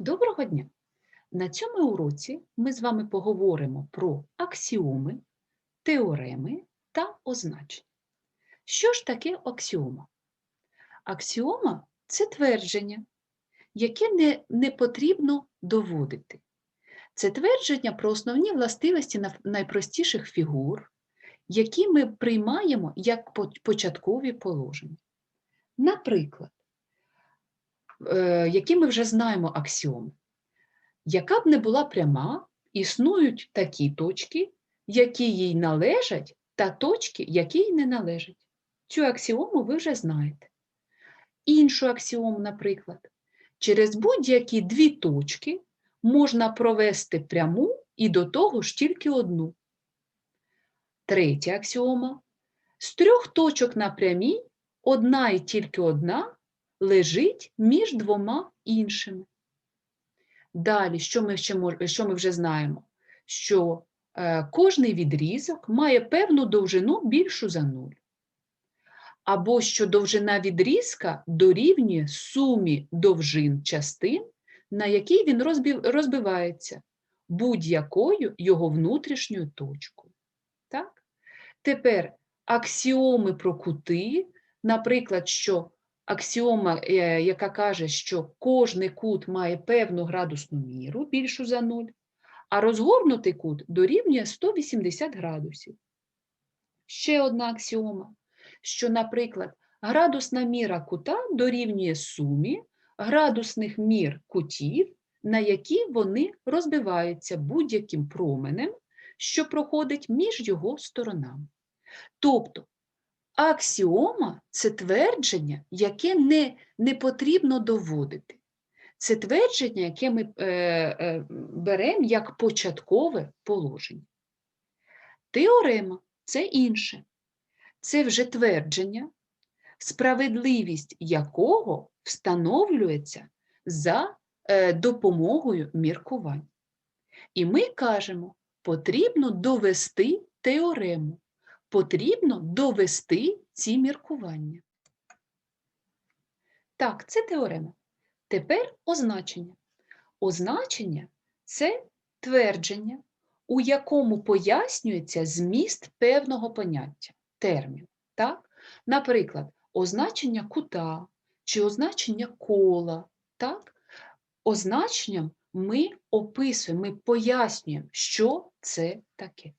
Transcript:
Доброго дня! На цьому уроці ми з вами поговоримо про аксіоми, теореми та означення. Що ж таке аксіома? Аксіома це твердження, яке не, не потрібно доводити. Це твердження про основні властивості найпростіших фігур, які ми приймаємо як початкові положення. Наприклад, які ми вже знаємо аксіоми. Яка б не була пряма, існують такі точки, які їй належать, та точки, які їй не належать. Цю аксіому ви вже знаєте. Іншу аксіому, наприклад, через будь-які дві точки можна провести пряму і до того ж тільки одну. Третя аксіома. З трьох точок на прямій одна і тільки одна лежить між двома іншими. Далі, що ми, ще що ми вже знаємо? Що е, кожний відрізок має певну довжину більшу за нуль. Або що довжина відрізка дорівнює сумі довжин частин, на якій він розбив- розбивається, будь-якою його внутрішньою точкою. Так? Тепер аксіоми про кути, наприклад, що аксіома, е, яка каже, що кожний кут має певну градусну міру більшу за 0, а розгорнутий кут дорівнює 180 градусів. Ще одна аксіома, що, наприклад, градусна міра кута дорівнює сумі градусних мір кутів, на які вони розбиваються будь-яким променем, що проходить між його сторонами. Тобто аксіома це твердження, яке не, не потрібно доводити. Це твердження, яке ми е, е, беремо як початкове положення. Теорема це інше. Це вже твердження, справедливість якого встановлюється за е, допомогою міркувань. І ми кажемо, потрібно довести теорему потрібно довести ці міркування. Так, це теорема. Тепер означення. Означення це твердження, у якому пояснюється зміст певного поняття, термін. Так? Наприклад, означення кута чи означення кола. Так? Означенням ми описуємо, ми пояснюємо, що це таке.